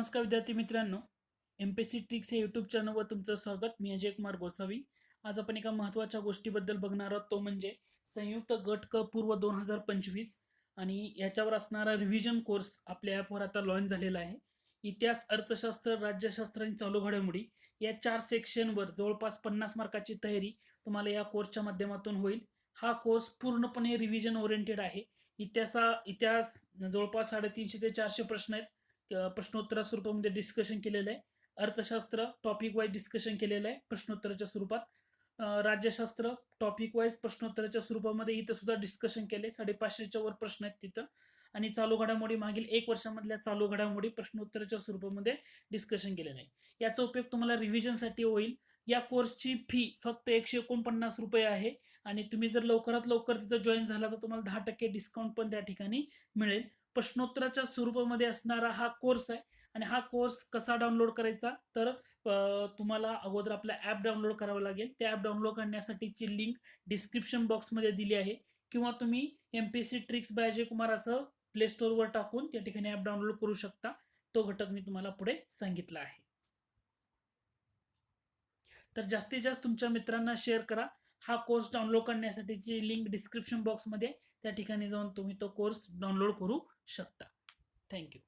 नमस्कार विद्यार्थी मित्रांनो एम पी सी ट्रिक्स या यूट्यूब चॅनलवर तुमचं स्वागत. मी अजय कुमार गोसावी. आज आपण एका महत्त्वाच्या गोष्टीबद्दल बघणार आहोत तो म्हणजे संयुक्त गट क पूर्व दोन हजार पंचवीस आणि याच्यावर असणारा रिव्हिजन कोर्स आपल्या ॲपवर आता लॉन्च झालेला आहे. इतिहास अर्थशास्त्र राज्यशास्त्र आणि चालू घडामोडी या चार सेक्शनवर जवळपास पन्नास मार्काची तयारी तुम्हाला या कोर्सच्या माध्यमातून होईल. हा कोर्स पूर्णपणे रिव्हिजन ओरिएंटेड आहे. इतिहासा इतिहास जवळपास साडेतीनशे ते चारशे प्रश्न आहेत. प्रश्नोत्तरा स्वरूपामध्ये डिस्कशन केलेलं आहे. अर्थशास्त्र टॉपिक वाईज डिस्कशन केलेलं आहे प्रश्नोत्तराच्या स्वरूपात. राज्यशास्त्र टॉपिक वाईज प्रश्नोत्तराच्या स्वरूपामध्ये इथं सुद्धा डिस्कशन केले साडेपाचशेच्या वर प्रश्न आहेत तिथं. आणि चालू घडामोडी मागील एक वर्षामधल्या चालू घडामोडी प्रश्नोत्तराच्या स्वरूपामध्ये डिस्कशन केलेलं आहे. याचा उपयोग तुम्हाला रिव्हिजनसाठी होईल. या कोर्सची फी फक्त एकशे एकोणपन्नास रुपये आहे. आणि तुम्ही जर लवकरात लवकर तिथं जॉईन झाला तर तुम्हाला दहा टक्के डिस्काउंट पण त्या ठिकाणी मिळेल. प्रश्नोत्तराच्या स्वरूपामध्ये असणारा हा कोर्स आहे. आणि हा कोर्स कसा डाउनलोड करायचा? तर तुम्हाला अगोदर आपला ॲप डाउनलोड करावा लागेल. त्या ॲप डाउनलोड करण्यासाठीची लिंक डिस्क्रिप्शन बॉक्समध्ये दिली आहे. किंवा तुम्ही M P C tricks by Ajay Kumar असं प्ले स्टोअरवर टाकून त्या ठिकाणी ॲप डाउनलोड करू शकता. तो घटक मी तुम्हाला पुढे सांगितला आहे. तर जास्तीत जास्त तुमच्या मित्रांना शेअर करा. हा कोर्स डाउनलोड करण्यासाठीची लिंक डिस्क्रिप्शन बॉक्समध्ये त्या ठिकाणी जाऊन तुम्ही तो कोर्स डाउनलोड करू शकता. थँक्यू